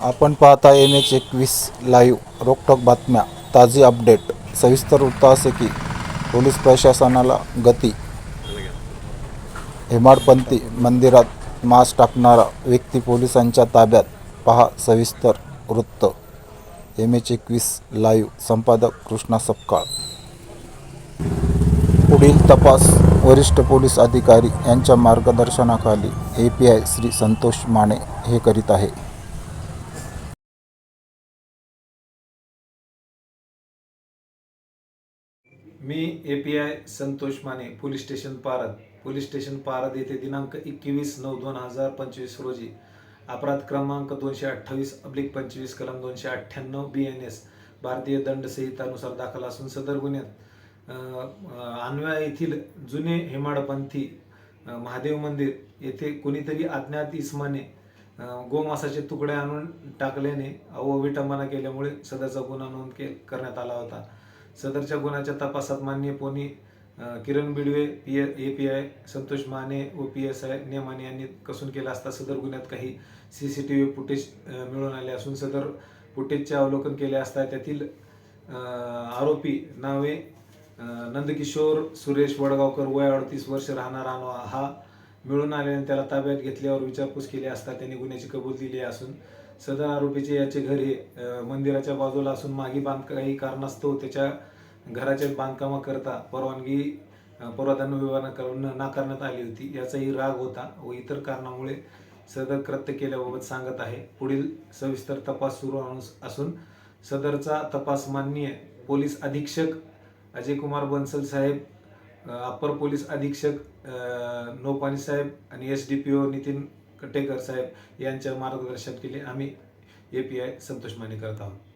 आपण पाहता M H एकवीस लाईव्ह रोकटोक बातम्या ताजी अपडेट सविस्तर वृत्त असे की पोलीस प्रशासनाला गती. हेमाडपंथी मंदिरात मास टाकणारा व्यक्ती पोलिसांच्या ताब्यात. पहा सविस्तर वृत्त. एम एच एकवीस लाईव्ह संपादक कृष्णा सपकाळ. पुढील तपास वरिष्ठ पोलीस अधिकारी यांच्या मार्गदर्शनाखाली A P I Shri Santosh Mane हे करीत आहे. मी A P I Santosh Mane police station Parad. Police station Parad येथे दिनांक एकवीस नऊ दोन हजार पंचवीस रोजी अपराध क्रमांक दोनशे अठ्ठावीस अब्लिक पंचवीस कलम दोनशे अठ्ठ्याण्णव बी एन एस भारतीय दंड संहितानुसार दाखल असून सदर गुन्ह्यात अं, अन्वया येथील जुने हेमाडपंथी महादेव मंदिर येथे कोणीतरी अज्ञात इस्माने गोमासाचे तुकडे आणून टाकल्याने व विटंबना केल्यामुळे सदरचा गुन्हा नोंद के करण्यात आला होता. सदरच्या गुन्ह्याच्या तपासात मान्य pony Kiran Bidwe P A P I Santosh Mane व पी एस आय नेमाने यांनी कसून केला असता सदर गुन्ह्यात काही C C T V footage मिळून आले असून सदर फुटेजचे अवलोकन केले असता त्यातील आरोपी नावे नंदकिशोर सुरेश वडगावकर वय अडतीस वर्ष राहणार हा मिळून आल्याने त्याला ताब्यात घेतल्यावर विचारपूस केली असता त्यांनी गुन्ह्याची कबूल दिली असून सदर आरोपीचे याचे घर हे मंदिराच्या बाजूला असून मागे बांध काही कारणास्तव त्याच्या घराच्या बांधकामाकरता परवानगी अं, विभागाकडून नाकारण्यात आली होती. याचाही राग होता व इतर कारणामुळे सदर कृत्य केल्याबाबत सांगत आहे. पुढील सविस्तर तपास सुरू असून सदरचा तपास माननीय पोलीस अधीक्षक अजय कुमार बन्सल साहेब अप्पर पोलीस अधीक्षक नोपानी साहेब आणि S D P O Nitin Katekar साहेब यांच्या मार्गदर्शन केले. आम्ही A P I Santosh Mane करत आहोत.